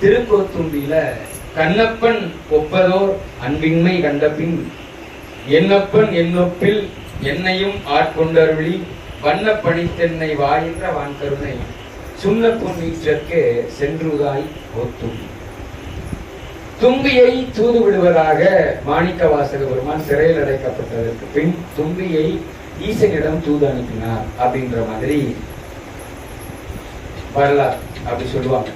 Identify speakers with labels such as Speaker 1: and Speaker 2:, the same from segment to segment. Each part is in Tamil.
Speaker 1: திருக்கோத்தும்பியில கண்ணப்பன் ஒப்பதோர் அன்பின்மை கண்டபின் என்னப்பன் என்னொப்பில் என்னையும் ஆட்கொண்டருளி வண்ண பணித்தென்னை வாயின்ற வான் கருணை சுண்ண பொன்னீற்றற்கு சென்றுதாய் ஒத்தும் தும்பியை தூது விடுவதாக மாணிக்க வாசக பெருமான் சிறையில் அடைக்கப்பட்டதற்கு பின் தும்பியை ஈசனிடம் தூது அனுப்பினார் அப்படின்ற மாதிரி வரலாறு அப்படி சொல்லுவாங்க.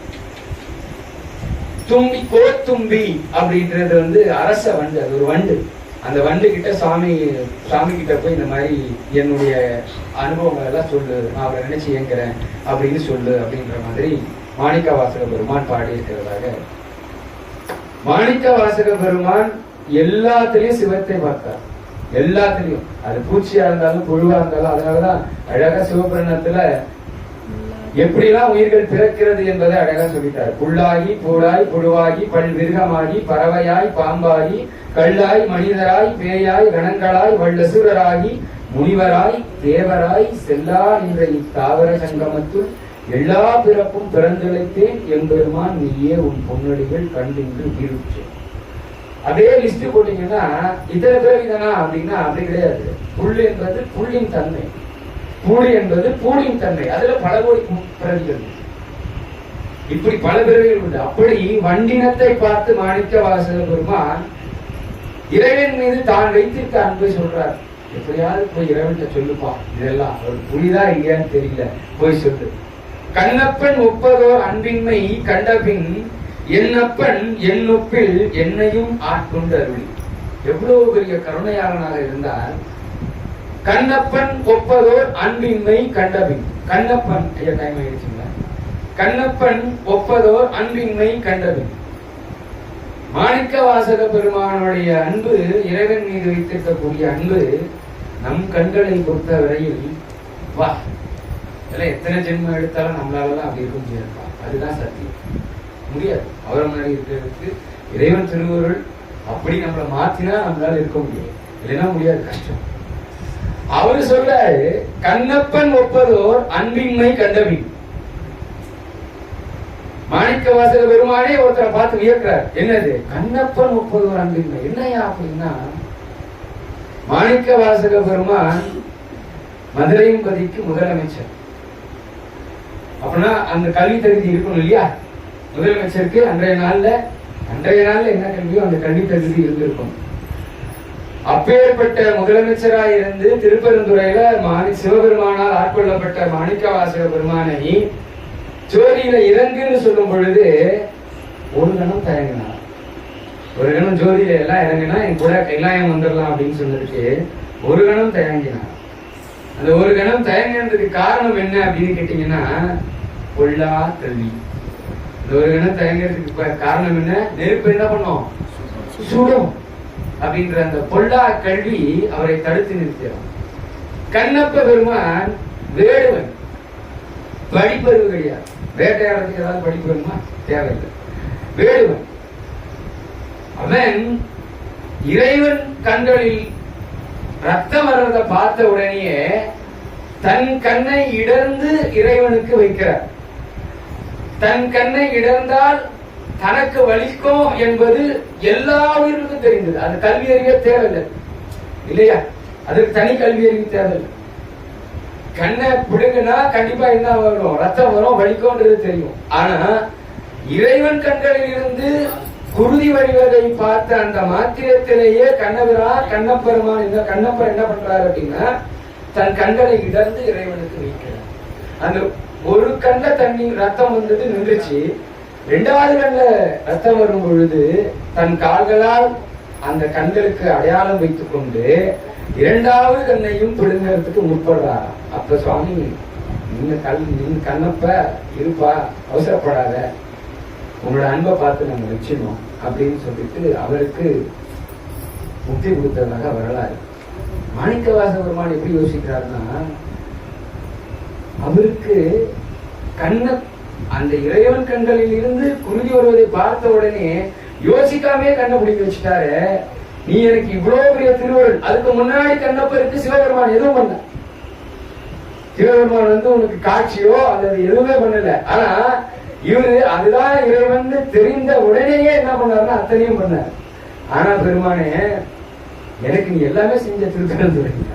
Speaker 1: தும்பி கோத்தும்பி அப்படின்றது வந்து அரச வண்டு அது ஒரு வண்டு. அந்த வண்டு கிட்ட சாமி சாமி கிட்ட போய் இந்த மாதிரி என்னுடைய அனுபவங்கள் எல்லாம் சொல்லு நான் அவரை நினைச்சு இயங்குறேன் அப்படின்னு சொல்லு அப்படின்ற மாதிரி மாணிக்க வாசக பெருமான் பாடி இருக்கிறதாக மாணிக்க வாசக பெருமான் எல்லாத்துலயும் சிவத்தை பார்த்தார். எல்லாத்துலயும். அது பூச்சியா இருந்தாலும் புழுவா இருந்தாலும் அதனாலதான் அழகா சிவபிரணத்துல எப்படிலாம் உயிர்கள் பிறக்கிறது என்பதை அழகா சொல்லிட்டார். புல்லாகி பூடாய் புழுவாகி பல் மிருகமாகி பறவையாய் பாம்பாகி கல்லாய் மனிதராய் பேயாய் கணங்களாய் வல்லசுரராகி முனிவராய் தேவராய் செல்லா என்ற இத்தாவர சங்கமத்துள் எல்லா பிறப்பும் பிறந்திழைத்தேன் எம்பெருமான் நீயே உன் பொன்னடிகள் கண்டின்று வீழ்ச்சி அதே லிஸ்ட் போட்டீங்கன்னா இத்தனை பேர் இதனா அப்படின்னா அப்படி கிடையாது. புல் என்பது புல்லின் தன்மை. பூடி என்பது பூடின் தன்மை. அதுல பல கோடி பிறவிகள் இப்படி பல பிறவிகள் உண்டு. அப்படி வண்டினத்தை பார்த்து மாணிக்க வாசக பெருமான் இறைவன் மீது தான் வைத்திருக்க அன்பை சொல்றார். எப்படியாவது போய் இறைவன்கிட்ட சொல்லுப்பா. இதெல்லாம் ஒரு புரிதா இல்லையான்னு தெரியல. போய் சொல்லு. கண்ணப்பன் ஒப்பதோர் அன்பின்மை கண்டபின் என்னப்பன் என்னொப்பில் என்னையும் ஆட்கொண்டு அருளி. எவ்வளவு பெரிய கருணையாளனாக இருந்தால் கண்ணப்பன் ஒப்பதோர் அன்பின்மை கண்டபின். கண்ணப்பன் ஐயா டைம் ஆயிடுச்சுங்களா? கண்ணப்பன் ஒப்பதோர் அன்பின்மை கண்டபின். மாணிக்க வாசக பெருமானுடைய அன்பு இறைவன் மீது வைத்திருக்கக்கூடிய அன்பு நம் கண்களை பொறுத்த வரையில் வா இதெல்லாம் எத்தனை ஜென்மம் எடுத்தாலும் நம்மளாலலாம் அப்படி இருக்க முடியாதுப்பா. அதுதான் சத்தியம். முடியாது. அவரை முன்னாடி இருக்கிறதுக்கு இறைவன் திருவருள் அப்படி நம்மளை மாற்றினா நம்மளால இருக்க முடியாது. இல்லைன்னா முடியாது. கஷ்டம். அவரு சொல்றாரு கண்ணப்பன் ஒப்பதோர் அன்பின்மை கண்டபின். மாணிக்க வாசக பெருமானே ஒருத்தரை பார்த்து வியக்கிறார். என்னது? கண்ணப்பன் ஒப்பதோர் அன்பின்மை. என்னையா அப்படின்னா மாணிக்க வாசக பெருமான் மதுரையும் பதிக்கு முதலமைச்சர். அப்படின்னா அந்த கல்வி தகுதி இருக்கணும் இல்லையா? முதலமைச்சருக்கு அன்றைய நாள்ல அன்றைய நாள்ல என்ன கல்வியோ அந்த கல்வி தகுதி இருந்திருக்கும். அப்பேற்பட்ட முதலமைச்சராக இருந்து திருப்பெருந்துறையில மாணி சிவபெருமானால் ஆட்கொள்ளப்பட்ட மாணிக்க சிவபெருமானை ஜோதியில இறங்குன்னு சொல்லும் பொழுது ஒரு கணம் தயங்கினார். ஒரு கணம் ஜோதியில எல்லாம் இறங்கினா என் கூட கைலாயம் வந்துடலாம் அப்படின்னு சொல்லிட்டு ஒரு கணம் தயங்கினார். அந்த ஒரு கணம் தயங்கினதுக்கு காரணம் என்ன அப்படின்னு கேட்டீங்கன்னா பொல்லா கல்வி இந்த ஒரு கணம் தயங்கிறதுக்கு காரணம் என்ன? நெருப்பு என்ன பண்ணும் சுடும். அப்படின்ற அந்த பொல்லா கல்வி அவரை தடுத்து நிறுத்தினார் கண்ணப்ப பெருமான் வேடுவன். படிப்பறிவு கிடையாது வேட்டையாடுறதுக்கு ஏதாவது படிப்பு வேணுமா? தேவையில்லை. வேடுவன். அவன் இறைவன் கண்களில் ரத்தம் வர்றதை பார்த்த உடனேயே தன் கண்ணை இடர்ந்து இறைவனுக்கு வைக்கிறார். தன் கண்ணை இடர்ந்தால் தனக்கு வலிக்கும் என்பது எல்லா உயிர்களுக்கும் தெரிந்தது. அது கல்வி அறிவே தேவையில்லை. இல்லையா? அதுக்கு தனி கல்வி அறிவு தேவையில்லை. கண்ணை பிடுங்கினா கண்டிப்பா என்ன வரும்? ரத்தம் வரும் வலிக்கும்ன்றது தெரியும். ஆனா இறைவன் கண்களில் இருந்து குருதி வழிவதை பார்த்த அந்த மாத்திரத்திலேயே கண்ணபிரா கண்ணப்பெருமான் இந்த கண்ணப்பர் என்ன பண்றாரு அப்படின்னா தன் கண்களை இடர்ந்து இறைவனுக்கு வைக்கிறார் அந்த ஒரு கண்ண தண்ணி ரத்தம் வந்தது நின்றுச்சு. ரெண்டாவது கண்ணில் ரத்தம் வரும் பொழுது தன் கால்களால் அந்த கண்களுக்கு அடையாளம் வைத்துக் கொண்டு இரண்டாவது கண்ணையும் பிடுங்கிறதுக்கு முற்படுறார் அப்ப சுவாமி நீங்க கல் நீங்க கண்ணப்ப இருப்பா அவசரப்படாத. உங்களோட அன்பை பார்த்து நம்ம வச்சிடணும் அப்படின்னு சொல்லிட்டு அவருக்கு முக்தி கொடுத்ததாக வரலாறு. மாணிக்கவாச பெருமான் எப்படி யோசிக்கிறாருன்னா அவருக்கு கண்ண அந்த இறைவன் கண்களில் இருந்து குருதி வருவதை பார்த்த உடனே யோசிக்காமே கண்ணை பிடிக்க வச்சுட்டாரு. நீ எனக்கு இவ்வளவு பெரிய திருவருள். அதுக்கு முன்னாடி கண்ணப்பருக்கு சிவபெருமான். எதுவும் பண்ண சிவபெருமான் வந்து உனக்கு காட்சியோ அல்லது எதுவுமே பண்ணல. ஆனா இவரு அதுதான் இறைவன் தெரிந்த உடனேயே என்ன பண்ணாருன்னா அத்தனையும் பண்ணார். ஆனா பெருமானே எனக்கு நீ எல்லாமே செஞ்ச திருத்தம் சொல்றீங்க.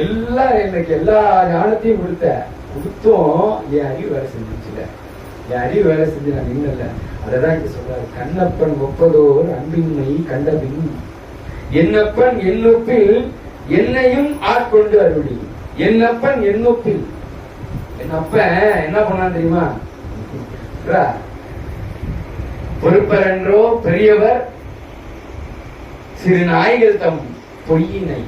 Speaker 1: எல்லா எனக்கு எல்லா ஞானத்தையும் கொடுத்த கொடுத்தும் என் அறிவு வேலை செஞ்சிச்சுல என் அறிவு வேலை செஞ்சு நான் நின்னல. அததான் இங்க சொல்றாரு. கண்ணப்பன் ஒப்பதோர் அன்பின்மை கண்டபின். என்னப்பன் என்னொப்பில் என்னையும் ஆட்கொண்டு அருளி. என்னப்பன் என்னொப்பில். என் அப்பன் என்ன பண்ணான் தெரியுமா? பொறுப்பரன்றோ பெரியவர் சிறு நாய்கள் தம் பொய்யினை.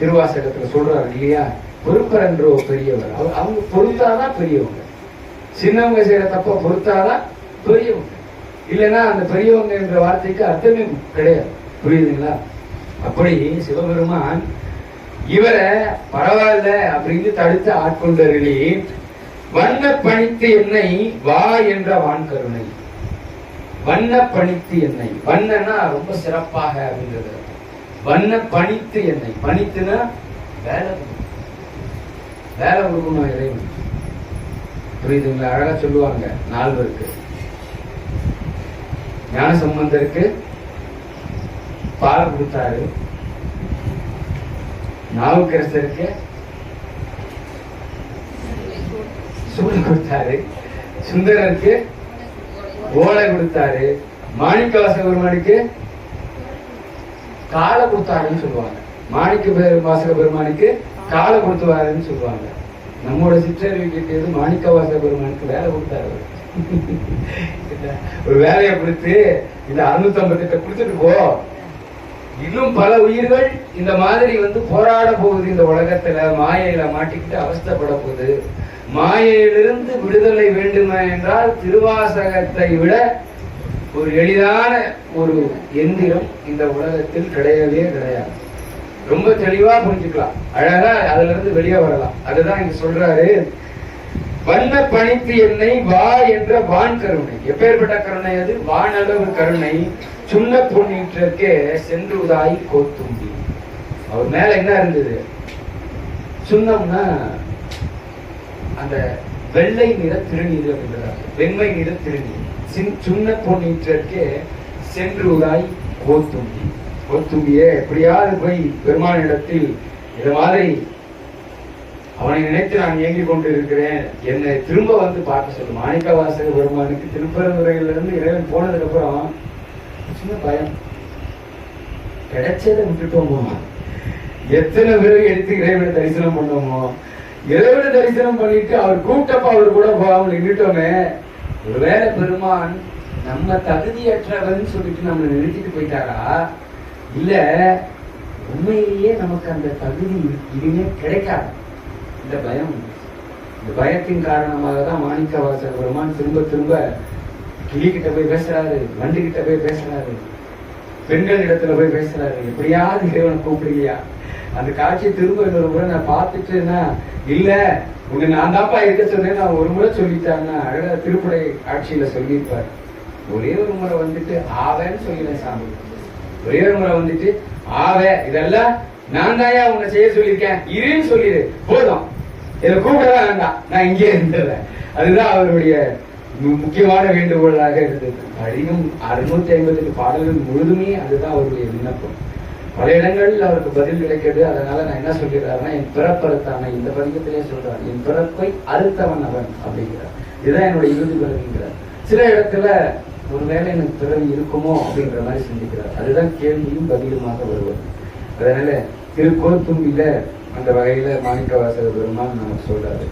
Speaker 1: திருவாசகத்துல சொல்றாரு இல்லையா? பொறுப்பரன்றோ பெரியவர். அவங்க பொறுத்தாதான் பெரியவங்க. சின்னவங்க செய்யற தப்ப பொறுத்தாதான் பெரியவங்க இல்லைன்னா அந்த பெரியவங்க என்ற வார்த்தைக்கு அர்த்தமே கிடையாது. புரியுதுங்களா? அப்படி சிவபெருமான் இவரை பரவாயில்ல அப்படின்னு தடுத்து ஆட்கொண்டர்களே வண்ண பணித்து என்னை வா என்ற வான் கருணை. வண்ண பணித்து என்னை. வண்ணனா ரொம்ப சிறப்பாக அப்படின்றது. வண்ண பணித்து என்னை. பணித்துனா வேலை வேலை கொடுக்கணும் இறைவன் புரியுதுங்களா அழகா சொல்லுவாங்க. நால்வருக்கு ஞான சம்பந்தருக்கு பால் கொடுத்தாரு. நாவுக்கரசருக்கு சூடு கொடுத்தாரு. சுந்தரருக்கு ஓலை கொடுத்தாரு. மாணிக்கவாசகபெருமானுக்கு காலை கொடுத்தாருன்னு சொல்லுவாங்க. மாணிக்க பெரு- வாசக பெருமானுக்கு காலை கொடுத்துவாருன்னு சொல்லுவாங்க. நம்மோட சிற்றறிவு மாணிக்கவாச பெருமானுக்கு வேலை கொடுத்தாரு ஒரு வேலையை கொடுத்து இந்த அறுநூத்தி ஐம்பத்தி கொடுத்துட்டு போ. இன்னும் பல உயிர்கள் இந்த மாதிரி வந்து போராட போகுது இந்த உலகத்துல. மாயையில மாட்டிக்கிட்டு அவஸ்தப்பட போகுது. மாயையிலிருந்து விடுதலை வேண்டுமா என்றால் திருவாசகத்தை விட ஒரு எளிதான ஒரு எந்திரம் இந்த உலகத்தில் கிடையவே கிடையாது. ரொம்ப தெளிவா புரிஞ்சுக்கலாம். அழகா அதுல இருந்து வெளியே வரலாம். அதுதான் இங்க சொல்றாரு. வண்ண பணித்து என்னை வா என்ற வான் கருணை. எப்பேற்பட்ட கருணை அது? வானளவு கருணை. சுண்ண பொன்னீற்றற்கே சென்றுதாய் கோத்தும்பி. அவர் மேல என்ன இருந்தது? சுண்ணம்னா அந்த வெள்ளை நிற திருநீர் அப்படின்றார். வெண்மை நிற திருநீர். சின் சுண்ண பொன்னீற்றற்கே சென்றுதாய் கோத்தும்பி. கோத்தும்பியே எப்படியாவது போய் பெருமானிடத்தில் இது மாதிரி அவனை நினைத்து நான் இயங்கிக் கொண்டு இருக்கிறேன் என்னை திரும்ப வந்து பார்க்க சொல்லு. மாணிக்க வாசக பெருமானுக்கு திருப்பரந்துரையிலிருந்து இறைவன் போனதுக்கு அப்புறம் சின்ன பயம். கிடைச்சதை விட்டுட்டோமோ? எத்தனை பேர் எடுத்து இறைவனை தரிசனம் பண்ணோமோ? இறைவனை தரிசனம் பண்ணிட்டு அவர் கூட்டப்ப அவர் கூட போகாமல் நின்றுட்டோமே ஒருவேளை பெருமான் நம்ம தகுதியற்றவன் சொல்லிட்டு நம்மளை நிறுத்திட்டு போயிட்டாரா? இல்லை உண்மையிலேயே நமக்கு அந்த தகுதி இனிமே கிடைக்காது. இந்த பயம் இந்த பயத்தின் காரணமாக தான் மாணிக்க வாசர் பெருமான் திரும்ப திரும்ப கிளிக்கிட்ட போய் பேசுறாரு வண்டு கிட்ட போய் பேசுறாரு பெண்கள் இடத்துல போய் பேசுறாரு. எப்படியாவது இறைவனை கூப்பிடுறியா அந்த காட்சியை திரும்ப இன்னொரு முறை நான் பார்த்துட்டுன்னா இல்ல உன்னை நான் தாப்பா இருக்க சொன்னேன் நான் ஒரு முறை சொல்லிட்டாங்கன்னா அழகா திருப்படை ஆட்சியில சொல்லியிருப்பார். ஒரே ஒரு முறை வந்துட்டு ஆவேன்னு சொல்லினேன் சாமி. ஒரே ஒரு முறை வந்துட்டு ஆவே இதெல்லாம் நான் தாயா உன்னை செய்ய சொல்லியிருக்கேன். இருன்னு சொல்லிடு போதும். இதை கூப்பிடவே வேண்டாம். நான் இங்கே இருந்துடுறேன். அதுதான் அவருடைய முக்கியமான வேண்டுகோளாக இருந்தது. அதிகம் அறுநூத்தி ஐம்பத்தெட்டு பாடல்கள் முழுதுமே அதுதான் அவருடைய விண்ணப்பம். பல இடங்களில் அவருக்கு பதில் கிடைக்கிறது. அதனால நான் என்ன சொல்லிடுறாருன்னா என் பிறப்பறுத்தான இந்த பதிகத்திலே சொல்றார். என் பிறப்பை அறுத்தவன் அவன் அப்படிங்கிறார். இதுதான் என்னுடைய இறுதி பதில்ங்கிறார். சில இடத்துல ஒருவேளை எனக்கு பிறவி இருக்குமோ அப்படின்ற மாதிரி சிந்திக்கிறார். அதுதான் கேள்வியும் பதிலுமாக வருவது. அதனால திருக்கோத்தும்பில அந்த வகையில மாணிக்க வாசக பெருமான் நமக்கு சொல்றாரு.